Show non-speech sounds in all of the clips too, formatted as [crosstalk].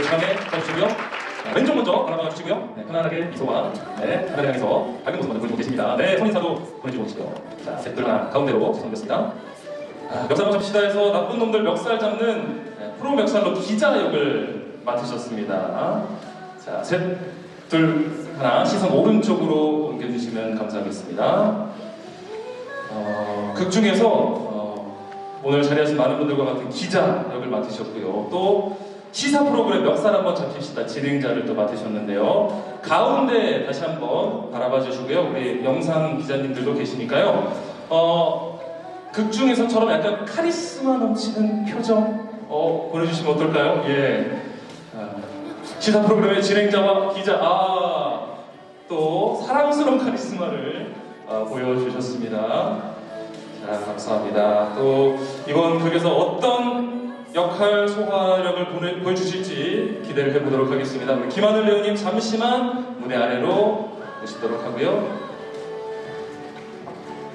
제 중앙에 서주시고요. 자, 왼쪽 먼저 바라봐 주시고요. 네, 편안하게 미소와 네, 카메라 향해서 밝은 모습 먼저 보여주고 계십니다. 네, 손인사도 보내주고 계시고요. 자, 셋둘 하나 가운데로 죄송합니다. 아, 멱살 잡시다에서 나쁜 놈들 멱살 잡는 네, 프로 멱살로 기자 역을 맡으셨습니다. 자, 셋, 둘, 하나 시선 오른쪽으로 옮겨주시면 감사하겠습니다. 어, 극 중에서 어, 오늘 자리하신 많은 분들과 같은 기자 역을 맡으셨고요. 또 시사 프로그램 멱살 한번 잡힙시다 진행자를 또 맡으셨는데요. 가운데 다시 한번 바라봐 주시고요. 우리 영상 기자님들도 계시니까요. 어, 극 중에서처럼 약간 카리스마 넘치는 표정 어, 보내주시면 어떨까요? 예. 아, 시사 프로그램의 진행자와 기자 아, 또 사랑스러운 카리스마를 아, 보여주셨습니다. 자, 감사합니다. 또 이번 극에서 어떤 역할 소화력을 보여주실지 기대를 해보도록 하겠습니다. 우리 김하늘 배우님 잠시만 무대 아래로 오시도록 하고요.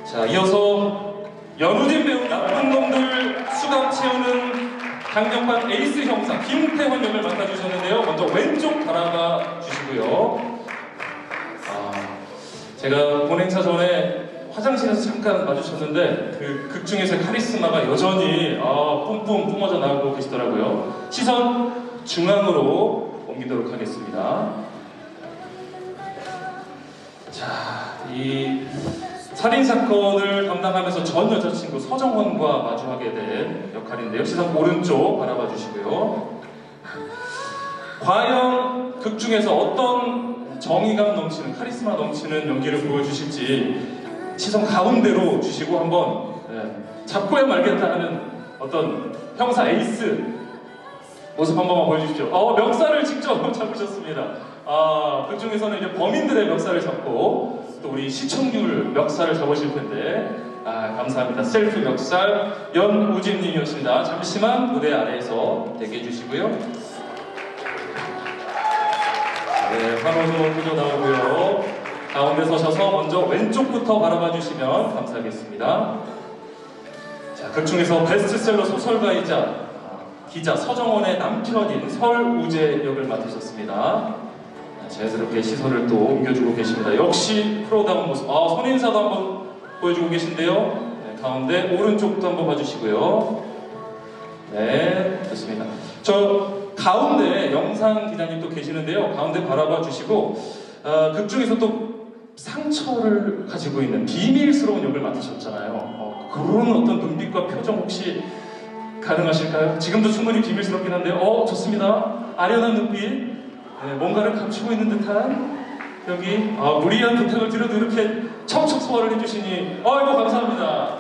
자, 이어서 연우진 배우 나쁜 놈들 수갑 채우는 강력한 에이스 형사 김태환 역을 맡아주셨는데요. 먼저 왼쪽 바라봐 주시고요. 아, 제가 본행사 전에 화장실에서 잠깐 마주쳤는데 그 극 중에서 카리스마가 여전히 아, 시선 중앙으로 옮기도록 하겠습니다. 자, 이 살인 사건을 담당하면서 전 여자친구 서정원과 마주하게 된 역할인데요. 시선 오른쪽 바라봐 주시고요. 과연 극 중에서 어떤 정의감 넘치는 카리스마 넘치는 연기를 보여주실지 시선 가운데로 주시고 한번 예, 잡고야 말겠다 하는 어떤 형사 에이스 모습 한 번만 보여주십시오. 어, 멱살을 직접 잡으셨습니다. 아, 그 중에서는 이제 범인들의 멱살을 잡고 또 우리 시청률 멱살을 잡으실 텐데 아, 감사합니다. 셀프 멱살 연우진님이었습니다. 잠시만 무대 아래에서 대기해 주시고요. 네, 환호도 후조 나오고요. 가운데 서셔서 먼저 왼쪽부터 바라봐 주시면 감사하겠습니다. 자, 극 중에서 베스트셀러 소설가이자 아, 기자 서정원의 남편인 설우재 역을 맡으셨습니다. 아, 자연스럽게 시선을 또 옮겨주고 계십니다. 역시 프로다운 모습. 아, 손인사도 한번 보여주고 계신데요. 네, 가운데 오른쪽도 한번 봐주시고요. 네, 좋습니다. 저 가운데 영상 기자님도 계시는데요. 가운데 바라봐 주시고 어, 극 중에서 또 상처를 가지고 있는 비밀스러운 역을 맡으셨잖아요. 어, 그런 어떤 눈빛과 표정 혹시 가능하실까요? 지금도 충분히 비밀스럽긴 한데요. 어, 좋습니다. 아련한 눈빛, 네, 뭔가를 감추고 있는 듯한 여기 아, 무리한 부탁을 드려도 이렇게 척척 소화를 해주시니 어이구 감사합니다.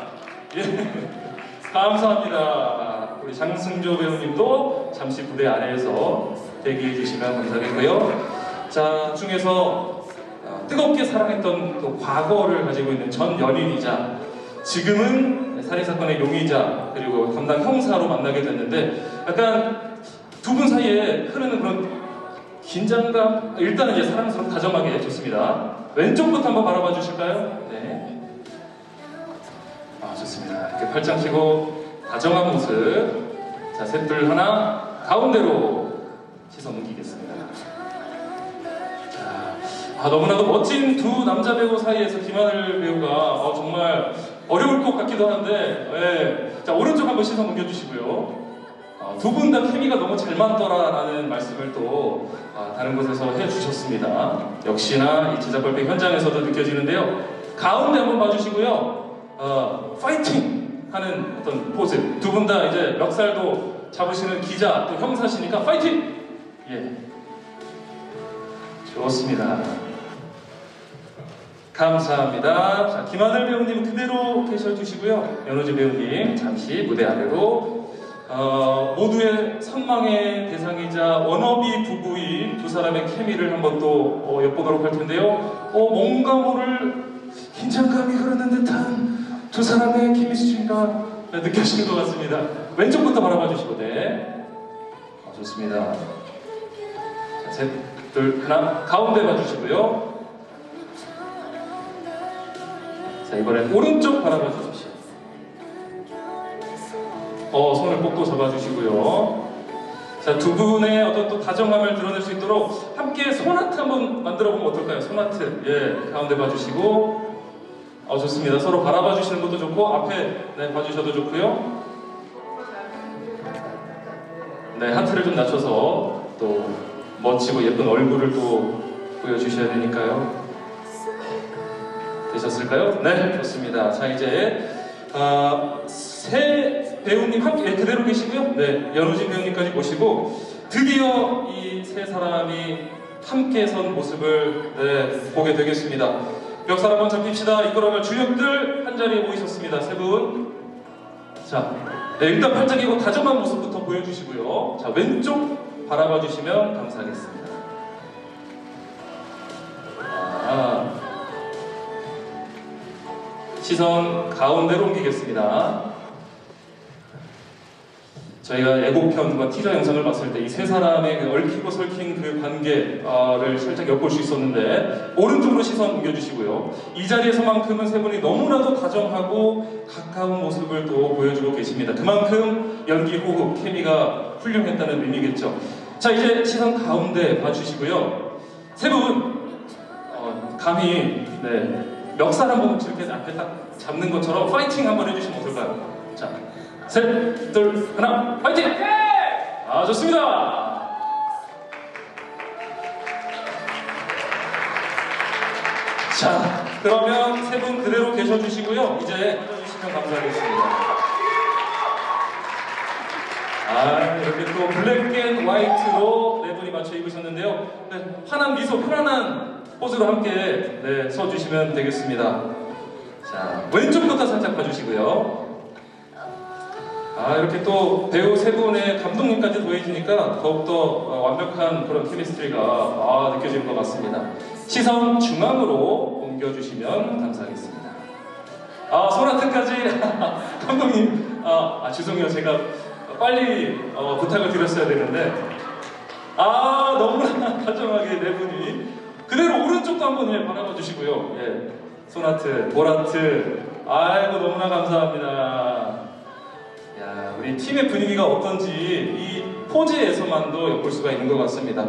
예, [laughs] 감사합니다. 우리 장승조 배우님도 잠시 무대 아래에서 대기해 주시면 감사하겠고요. 자 중에서 어, 뜨겁게 사랑했던 그 과거를 가지고 있는 전 연인이자 지금은 살인사건의 용의자 그리고 담당 형사로 만나게 됐는데 약간 두 분 사이에 흐르는 그런 긴장감 일단은 이제 사랑스럽고 다정하게 좋습니다. 왼쪽부터 한번 바라봐 주실까요? 네. 아 좋습니다. 이렇게 팔짱 끼고 다정한 모습. 자 셋둘 하나 가운데로 시선 옮기겠습니다. 자, 아, 너무나도 멋진 두 남자 배우 사이에서 김하늘 배우가 어, 정말 어려울 것 같기도 한데 예. 자 오른쪽 한번 시선 옮겨주시고요. 어, 두분 다 케미가 너무 잘 맞더라라는 말씀을 또 아, 다른 곳에서 해주셨습니다. 역시나 이 제작발표 현장에서도 느껴지는데요. 가운데 한번 봐주시고요. 어, 파이팅 하는 어떤 포즈. 두 분 다 이제 멱살도 잡으시는 기자 또 형사시니까 파이팅. 예, 좋습니다. 감사합니다. 자, 김하늘 배우님 그대로 계셔 주시고요. 연호지 배우님 잠시 무대 아래로 어, 모두의 선망의 대상이자 워너비 부부인 두 사람의 케미를 한번 또 어, 엿보도록 할 텐데요. 어, 뭔가 모를 긴장감이 흐르는 듯한 두 사람의 케미스트리가 느껴지는 것 같습니다. 왼쪽부터 바라봐 주시고, 네. 어, 좋습니다. 자, 셋, 둘, 하나, 가운데 봐주시고요. 자, 이번엔 오른쪽 바라봐 주십시오. 어, 손을 꼭꼭 잡아주시고요. 자, 두 분의 어떤 또 다정함을 드러낼 수 있도록 함께 소나트 한번 만들어 보면 어떨까요? 소나트. 예, 가운데 봐주시고. 어, 좋습니다. 서로 바라봐 주시는 것도 좋고, 앞에 네, 봐주셔도 좋고요. 네, 하트를 좀 낮춰서 또 멋지고 예쁜 얼굴을 또 보여주셔야 되니까요. 되셨을까요? 네, 좋습니다. 자, 이제 아, 새 배우님 함께 네, 그대로 계시고요. 네, 연우진 배우님까지 모시고 드디어 이 세 사람이 함께 선 모습을 네, 보게 되겠습니다. 멱살 한번 잡힙시다. 이거라면 주역들 한 자리에 모이셨습니다. 세 분. 자, 네, 일단 팔짱이고 다정한 모습부터 보여주시고요. 자, 왼쪽 바라봐 주시면 감사하겠습니다. 시선 가운데로 옮기겠습니다. 저희가 예고편과 티저 영상을 봤을 때 이 세 사람의 그 얽히고 설킨 그 관계를 살짝 엿볼 수 있었는데 오른쪽으로 시선 옮겨주시고요. 이 자리에서만큼은 세 분이 너무나도 다정하고 가까운 모습을 또 보여주고 계십니다. 그만큼 연기 호흡, 케미가 훌륭했다는 의미겠죠. 자 이제 시선 가운데 봐주시고요. 세분 어, 감히 네, 멱살 한번 이렇게 앞에 딱 잡는 것처럼 파이팅 한번 해주시면 어떨까요? 자, 셋, 둘, 하나, 파이팅! 아, 좋습니다. 자, 그러면 세 분 그대로 계셔주시고요. 이제 꺼주시면 감사하겠습니다. 아, 이렇게 또 블랙 앤 화이트로 네 분이 맞춰 입으셨는데요. 네, 환한 미소, 편안한 포즈로 함께 네, 서주시면 되겠습니다. 자, 왼쪽부터 살짝 봐주시고요. 아, 이렇게 또 배우 세 분의 감독님까지 보여주니까 더욱더 어, 완벽한 그런 케미스트리가 아, 느껴지는 것 같습니다. 시선 중앙으로 옮겨주시면 감사하겠습니다. 아, 소나트까지 [laughs] 감독님, 아, 아, 죄송해요. 제가 빨리 어, 부탁을 드렸어야 되는데 아 너무나 [laughs] 다정하게 네 분이 그대로 오른쪽도 한번 예, 바라봐 주시고요. 예. 소나트 보라트. 아이고 너무나 감사합니다. 야 우리 팀의 분위기가 어떤지 이 포즈에서만도 엿볼 수가 있는 것 같습니다.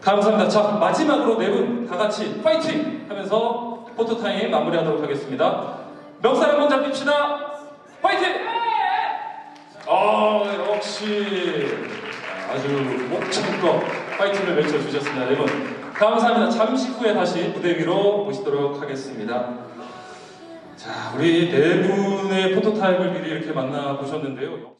감사합니다. 자 마지막으로 네 분 다 같이 파이팅 하면서 포토타임 마무리하도록 하겠습니다. 멱살 한번 잡힙시다. 파이팅! 아 역시. 아주 목청껏 파이팅을 외쳐주셨습니다. 여러분 감사합니다. 잠시 후에 다시 무대 위로 모시도록 하겠습니다. 자 우리 네 분의 포토타입을 미리 이렇게 만나보셨는데요